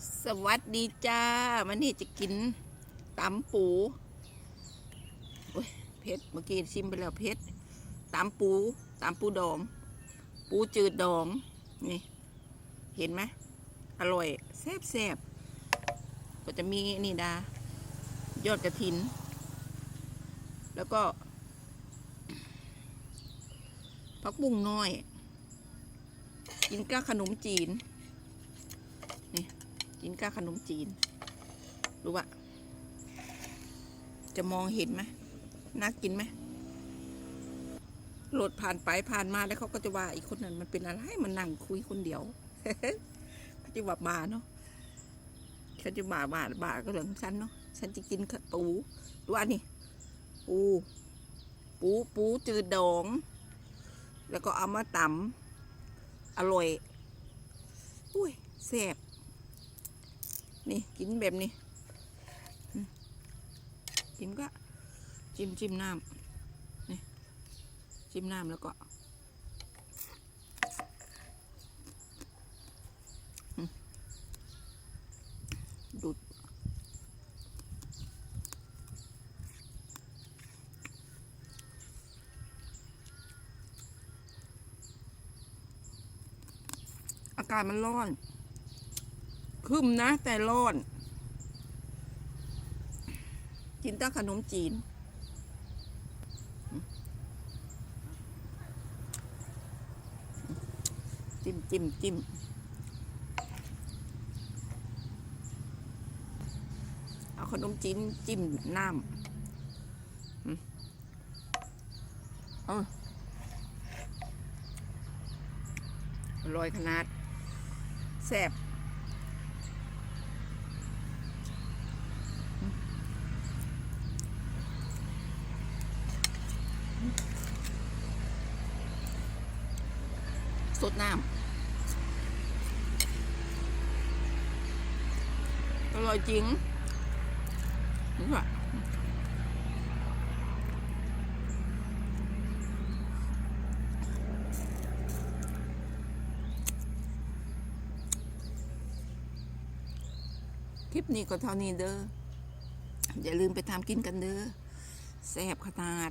สวัสดีจ้าวันนี้จะกินตำปูเพชรเมื่อกี้ชิมไปแล้วเพชรตำปูตำปูดอง ปูจืดดอง นี่ เห็นไหมอร่อยแซ่บแซ่บๆก็จะมีนี่ดายอดกระถิน แล้วก็ผักบุ้งน้อย กินกับขนมจีน กินกับขนมจีน รู้ว่าจะมองเห็นไหมน่ากินไหมรถผ่านไปผ่านมาแล้วเขาก็จะว่าอีกคนนั้นมันเป็นอะไรมันนั่งคุยคนเดียวเขาจะว่าบาเนาะเขาจะบาบาบาก็เรื่องฉันเนาะฉันจะกินปูดูอันนี้ปูปูปูจืดดอง แล้วก็เอามาตำอร่อย อุ้ยแซ่บ นี่กินแบบนี้อืมกินก็จิ้มจิ้มน้ำนี่จิ้มน้ำแล้วก็ดูดอากาศมันร้อน คึมนะ แต่ร้อน กินตั้งขนมจีน จิ้มจิ้มจิ้มเอาขนมจีนจิ้มน้ำอืมเอาอร่อยขนาดแซ่บ สดน้ำอร่อยจริงนี่ค่ะคลิปนี้ก็เท่านี้เด้อ อย่าลืมไปทำกินกันเด้อแซ่บขนาด